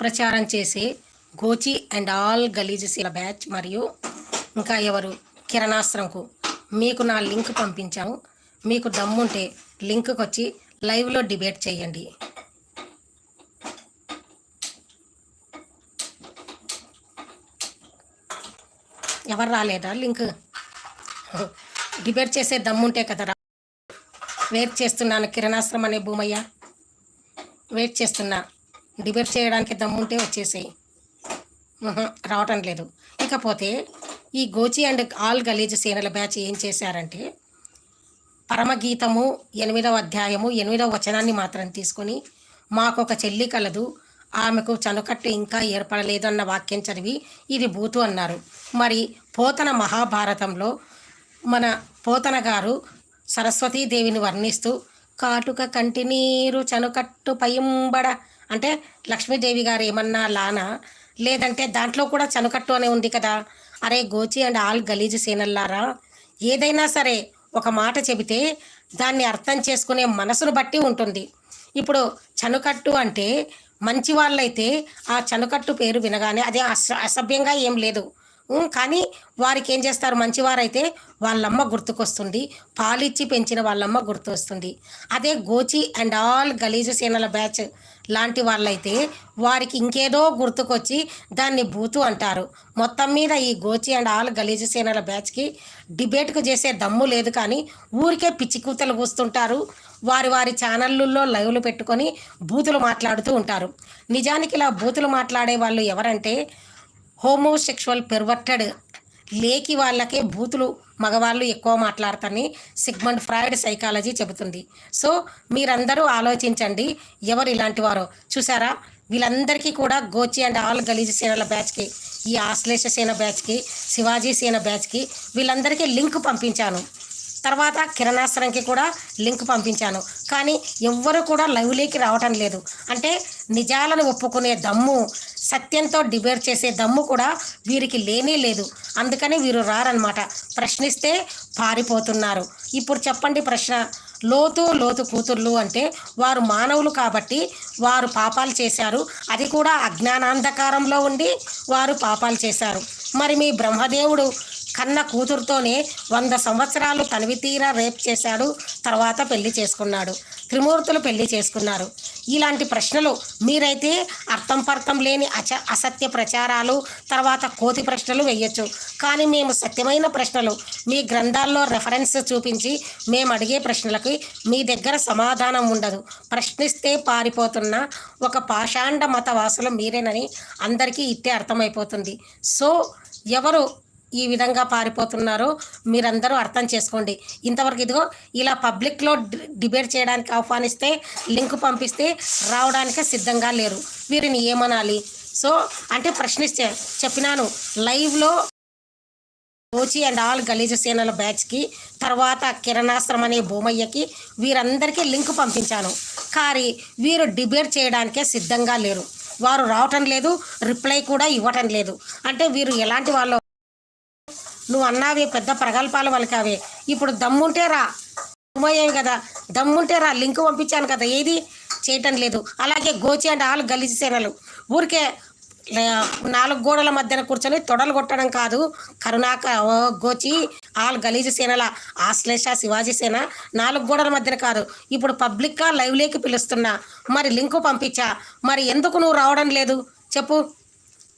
ప్రచారం చేసే గోచి అండ్ ఆల్ గలీజసీల బ్యాచ్ మరియు ఇంకా ఎవరు కిరణాస్త్రంకు మీకు నా లింక్ పంపించాము మీకు దమ్ముంటే లింక్కి వచ్చి లైవ్లో డిబేట్ చేయండి. ఎవరు రాలేదా లింక్? డిబేట్ చేసే దమ్ముంటే కదా రా. వెయిట్ చేస్తున్నాను కిరణాశ్రమం అనే భూమయ్య. వెయిట్ చేస్తున్నా. డిబేట్ చేయడానికి దమ్ముంటే వచ్చేసాయి. రావటం లేదు. ఇకపోతే ఈ గోచి అండ్ ఆల్ గలీజ్ సేనల బ్యాచ్ ఏం చేశారంటే పరమగీతము ఎనిమిదవ అధ్యాయము ఎనిమిదవ వచనాన్ని మాత్రం తీసుకొని మాకు ఒక చెల్లి కలదు ఆమెకు చనుకట్టు ఇంకా ఏర్పడలేదన్న వాక్యం చదివి ఇది బూతు అన్నారు. మరి పోతన మహాభారతంలో మన పోతన గారు సరస్వతీదేవిని వర్ణిస్తూ కాటుక కంటి నీరు చనుకట్టు పయింబడ అంటే లక్ష్మీదేవి గారు ఏమన్నా లానా? లేదంటే దాంట్లో కూడా చనుకట్టు అనే ఉంది కదా. అరే గోచి అండ్ ఆల్ గలీజు సేనల్లారా? ఏదైనా సరే ఒక మాట చెబితే దాన్ని అర్థం చేసుకునే మనసును బట్టి ఉంటుంది. ఇప్పుడు చనుకట్టు అంటే మంచి వాళ్ళైతే ఆ చనుకట్టు పేరు వినగానే అదే అస అసభ్యంగా ఏం లేదు. కానీ వారికి ఏం చేస్తారు? మంచివారైతే వాళ్ళమ్మ గుర్తుకొస్తుంది. పాలిచ్చి పెంచిన వాళ్ళమ్మ గుర్తు వస్తుంది అదే గోచి అండ్ ఆల్ గలీజు సేనల బ్యాచ్ లాంటి వాళ్ళైతే వారికి ఇంకేదో గుర్తుకొచ్చి దాన్ని బూతు అంటారు. మొత్తం మీద ఈ గోచి అండ్ ఆల్ గలీజు సేనల బ్యాచ్కి డిబేట్కు చేసే దమ్ము లేదు కానీ ఊరికే పిచ్చి కూతలు కూస్తుంటారు. వారి వారి ఛానళ్ళల్లో లైవ్లు పెట్టుకొని బూతులు మాట్లాడుతూ ఉంటారు. నిజానికి ఇలా బూతులు మాట్లాడే వాళ్ళు ఎవరంటే హోమోసెక్షువల్ పెర్వర్టెడ్ లేకి వాళ్ళకే బూతులు మగవాళ్ళు ఎక్కువ మాట్లాడతారని సిగ్మండ్ ఫ్రాయిడ్ సైకాలజీ చెబుతుంది. సో మీరందరూ ఆలోచించండి ఎవరు ఇలాంటి వారో. చూసారా? వీళ్ళందరికీ కూడా గోచి అండ్ ఆల్ గలీజ్ సేనల బ్యాచ్కి ఈ ఆశ్లేష సేన బ్యాచ్కి శివాజీ సేన బ్యాచ్కి వీళ్ళందరికీ లింక్ పంపించాను. తర్వాత కిరణాస్త్రంకి కూడా లింక్ పంపించాను. కానీ ఎవ్వరు కూడా లైవ్లీకి రావటం లేదు. అంటే నిజాలను ఒప్పుకునే దమ్ము సత్యంతో డిబేట్ చేసే దమ్ము కూడా వీరికి లేనే లేదు. అందుకని వీరు రారనమాట ప్రశ్నిస్తే పారిపోతున్నారు. ఇప్పుడు చెప్పండి ప్రశ్న. లోతు లోతు కూతుర్లు అంటే వారు మానవులు కాబట్టి వారు పాపాలు చేశారు. అది కూడా అజ్ఞానాంధకారంలో ఉండి వారు పాపాలు చేశారు. మరి మీ బ్రహ్మదేవుడు కన్న కూతురుతోనే వంద సంవత్సరాలు తనివి తీరా రేప్ చేశాడు తర్వాత పెళ్ళి చేసుకున్నాడు. త్రిమూర్తులు పెళ్ళి చేసుకున్నారు. ఇలాంటి ప్రశ్నలు మీరైతే అర్థం పర్థం లేని అచ అసత్య ప్రచారాలు తర్వాత కోతి ప్రశ్నలు వేయొచ్చు. కానీ మేము సత్యమైన ప్రశ్నలు మీ గ్రంథాల్లో రెఫరెన్స్ చూపించి మేము అడిగే ప్రశ్నలకి మీ దగ్గర సమాధానం ఉండదు. ప్రశ్నిస్తే పారిపోతున్న ఒక పాషాండ మతవాసులు మీరేనని అందరికీ ఇట్టే అర్థమైపోతుంది. సో ఎవరు ఈ విధంగా పారిపోతున్నారో మీరందరూ అర్థం చేసుకోండి. ఇంతవరకు ఇదిగో ఇలా పబ్లిక్లో డి- డిబేట్ చేయడానికి ఆహ్వానిస్తే లింక్ పంపిస్తే రావడానికి సిద్ధంగా లేరు. వీరిని ఏమనాలి? సో అంటే ప్రశ్నిస్తే చెప్పినాను లైవ్లో కోచి అండ్ ఆల్ గలీజ సేనల బ్యాచ్కి తర్వాత కిరణాస్త్రం అనే భూమయ్యకి వీరందరికీ లింక్ పంపించాను. కానీ వీరు డిబేట్ చేయడానికే సిద్ధంగా లేరు. వారు రావటం లేదు రిప్లై కూడా ఇవ్వటం లేదు. అంటే వీరు ఎలాంటి వాళ్ళు నువ్వు అన్నావి పెద్ద ప్రగల్భాలు వలికావే ఇప్పుడు దమ్ముంటే రా. ఉమయ్యేవి కదా. దమ్ముంటే రా. లింక్ పంపించాను కదా. ఏది? చేయటం లేదు. అలాగే గోచి అండ్ ఆలు గలీజు సేనలు ఊరికే నాలుగు గోడల మధ్యన కూర్చొని తొడలు కొట్టడం కాదు. కరుణాక ఓ గోచి ఆల్ గలీజు సేనల ఆశ్లేష శివాజీ సేన నాలుగు గోడల మధ్యన కాదు. ఇప్పుడు పబ్లిక్గా లైవ్లోకి పిలుస్తున్నా. మరి లింకు పంపించా. మరి ఎందుకు నువ్వు రావడం లేదు? చెప్పు.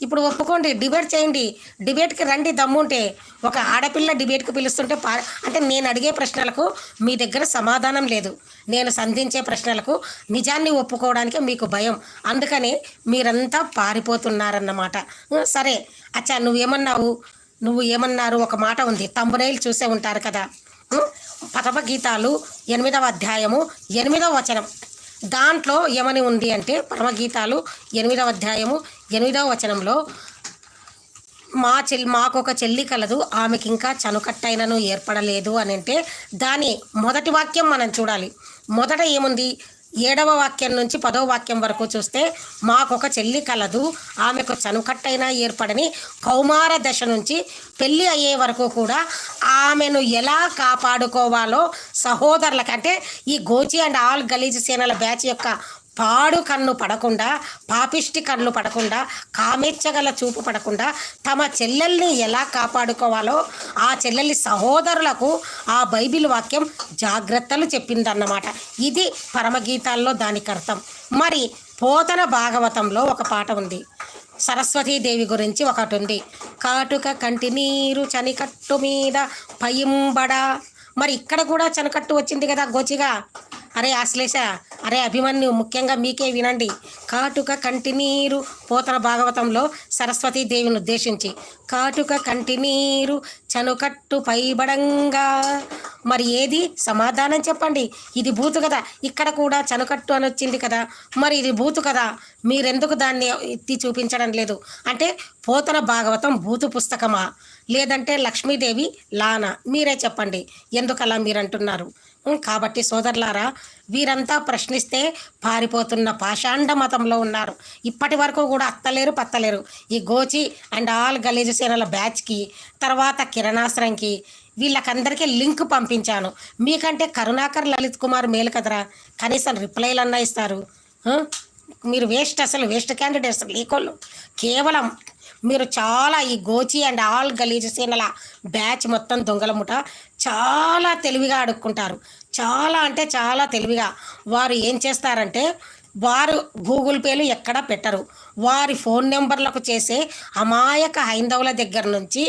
ఇప్పుడు ఒప్పుకోండి డిబేట్ చేయండి. డిబేట్కి రండి దమ్ముంటే. ఒక ఆడపిల్ల డిబేట్కి పిలుస్తుంటే పా అంటే నేను అడిగే ప్రశ్నలకు మీ దగ్గర సమాధానం లేదు. నేను సంధించే ప్రశ్నలకు నిజాన్ని ఒప్పుకోవడానికి మీకు భయం. అందుకని మీరంతా పారిపోతున్నారన్నమాట. సరే. అచ్చా నువ్వేమన్నావు? నువ్వు ఏమన్నారు? ఒక మాట ఉంది. తమ్మునైలు చూసే ఉంటారు కదా. ఉ, పరమగీతాలు ఎనిమిదవ అధ్యాయము ఎనిమిదవ వచనం. దాంట్లో ఏమని ఉంది అంటే పరమగీతాలు ఎనిమిదవ అధ్యాయము ఎనిమిదవ వచనంలో మా చెల్లి మాకొక చెల్లి కలదు ఆమెకి ఇంకా చనుకట్టైనను ఏర్పడలేదు అని అంటే దాని మొదటి వాక్యం మనం చూడాలి. మొదట ఏముంది? ఏడవ వాక్యం నుంచి పదవ వాక్యం వరకు చూస్తే మాకొక చెల్లి కలదు ఆమెకు చనుకట్టైనా ఏర్పడని కౌమార దశ నుంచి పెళ్ళి అయ్యే వరకు కూడా ఆమెను ఎలా కాపాడుకోవాలో సహోదరులకు అంటే ఈ గోచి అండ్ ఆల్ గలీజ్ సేనల బ్యాచ్ యొక్క పాడు కన్ను పడకుండా పాపిష్టి కన్ను పడకుండా కామెచ్చగల చూపు పడకుండా తమ చెల్లెల్ని ఎలా కాపాడుకోవాలో ఆ చెల్లెలి సహోదరులకు ఆ బైబిల్ వాక్యం జాగ్రత్తలు చెప్పిందన్నమాట. ఇది పరమగీతాల్లో దానికి అర్థం. మరి పోతన భాగవతంలో ఒక పాట ఉంది. సరస్వతీదేవి గురించి ఒకటి ఉంది కాటుక కంటి నీరు చనికట్టు మీద పయింబడ మరి ఇక్కడ కూడా చనికట్టు వచ్చింది కదా గోచిగా. అరే ఆశ్లేష అరే అభిమన్యు ముఖ్యంగా మీకే వినండి. కాటుక కంటినీరు పోతన భాగవతంలో సరస్వతీదేవిని ఉద్దేశించి కాటుక కంటినీరు చనుకట్టు పైబడంగా. మరి ఏది? సమాధానం చెప్పండి. ఇది బూతు కదా. ఇక్కడ కూడా చనుకట్టు అని వచ్చింది కదా. మరి ఇది బూతు కదా. మీరెందుకు దాన్ని ఎత్తి చూపించడం లేదు? అంటే పోతన భాగవతం బూతు పుస్తకమా? లేదంటే లక్ష్మీదేవి లానా? మీరే చెప్పండి. ఎందుకలా మీరంటున్నారు? మీరు అంటున్నారు కాబట్టి సోదరులారా వీరంతా ప్రశ్నిస్తే పారిపోతున్న పాషాండ మతంలో ఉన్నారు. ఇప్పటి వరకు కూడా అత్తలేరు పత్తలేరు. ఈ గోచి అండ్ ఆల్ గలీజు సేనల బ్యాచ్కి తర్వాత కిరణాశ్రంకి వీళ్ళకందరికీ లింక్ పంపించాను. మీకంటే కరుణాకర్ లలిత్ కుమార్ మేలు కదరా. కనీసం రిప్లైలు అన్నా ఇస్తారు మీరు వేస్ట్ అసలు వేస్ట్ క్యాండిడేట్స్ లేకోళ్ళు. కేవలం మీరు చాలా ఈ గోచి అండ్ ఆల్ గలీజ్ సీనల బ్యాచ్ మొత్తం దొంగల ముఠ చాలా తెలివిగా అడుక్కుంటారు చాలా అంటే చాలా తెలివిగా. వారు ఏం చేస్తారంటే వారు గూగుల్ పేలు ఎక్కడ పెట్టరు. వారి ఫోన్ నెంబర్లకు చేసే అమాయక హైందవుల దగ్గర నుంచి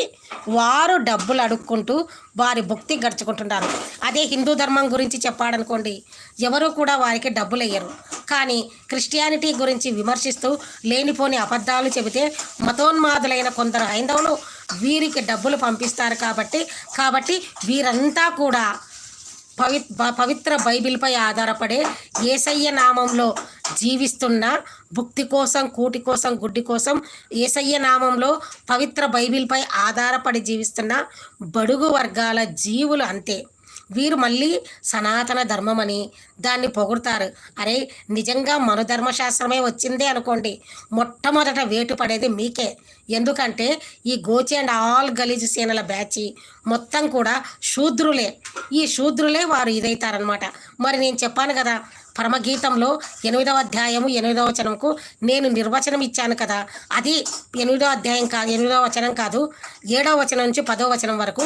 వారు డబ్బులు అడుక్కుంటూ వారి భక్తి గడుచుకుంటున్నారు. అదే హిందూ ధర్మం గురించి చెప్పాడనుకోండి ఎవరు కూడా వారికి డబ్బులు వేయరు కానీ క్రిస్టియానిటీ గురించి విమర్శిస్తూ లేనిపోని అబద్ధాలు చెబితే మతోన్మాదులైన కొందరు హైందవులు వీరికి డబ్బులు పంపిస్తారు కాబట్టి కాబట్టి వీరంతా కూడా పవి పవిత్ర బైబిల్పై ఆధారపడే ఏసయ్య నామంలో జీవిస్తున్న భుక్తి కోసం కూటి కోసం గుడ్డి కోసం ఏసయ్య నామంలో పవిత్ర బైబిల్పై ఆధారపడి జీవిస్తున్న బడుగు వర్గాల జీవులు అంతే. వీరు మళ్ళీ సనాతన ధర్మమని దాన్ని పొగుడతారు. అరే నిజంగా మన ధర్మశాస్త్రమే వచ్చిందే అనుకోండి మొట్టమొదట వేటు పడేది మీకే. ఎందుకంటే ఈ గోచి అండ్ ఆల్ గలీజ్ సేనల బ్యాచి మొత్తం కూడా శూద్రులే. ఈ శూద్రులే వారు ఇదైతారనమాట మరి నేను చెప్పాను కదా పరమగీతంలో ఎనిమిదవ అధ్యాయము ఎనిమిదవ వచనంకు నేను నిర్వచనం ఇచ్చాను కదా అది ఎనిమిదవ అధ్యాయం కాదు ఎనిమిదవ వచనం కాదు ఏడవ వచనం నుంచి పదవ వచనం వరకు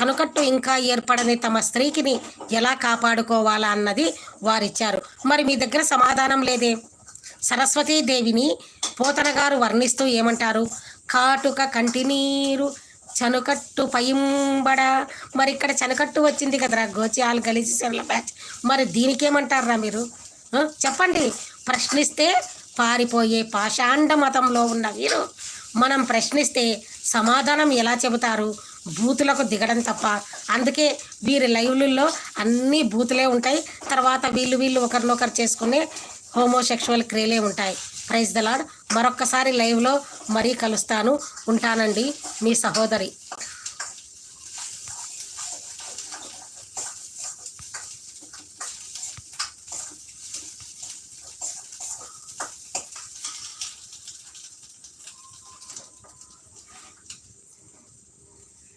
చనుకట్టు ఇంకా ఏర్పడని తమ స్త్రీకిని ఎలా కాపాడుకోవాలా అన్నది వారిచ్చారు. మరి మీ దగ్గర సమాధానం లేదే? సరస్వతీదేవిని పోతన గారు వర్ణిస్తూ ఏమంటారు? కాటుక కంటినీరు చనుకట్టు పయింబడ మరి ఇక్కడ చనుకట్టు వచ్చింది కదరా గోచాలు గలిచి సెన్ల బ్యాచ్. మరి దీనికేమంటారా మీరు? చెప్పండి. ప్రశ్నిస్తే పారిపోయే పాషాండ మతంలో ఉన్న వీరు. మనం ప్రశ్నిస్తే సమాధానం ఎలా చెబుతారు? బూతులకు దిగడం తప్ప. అందుకే వీరి లైవ్లలో అన్ని బూతులే ఉంటాయి. తర్వాత వీళ్ళు వీళ్ళు ఒకరినొకరు చేసుకునే హోమోసెక్షువల్ క్రియలే ఉంటాయి. ప్రైజ్ దలాడ్ మరొక్కసారి లైవ్లో మరీ కలుస్తాను. ఉంటానండి మీ సహోదరి.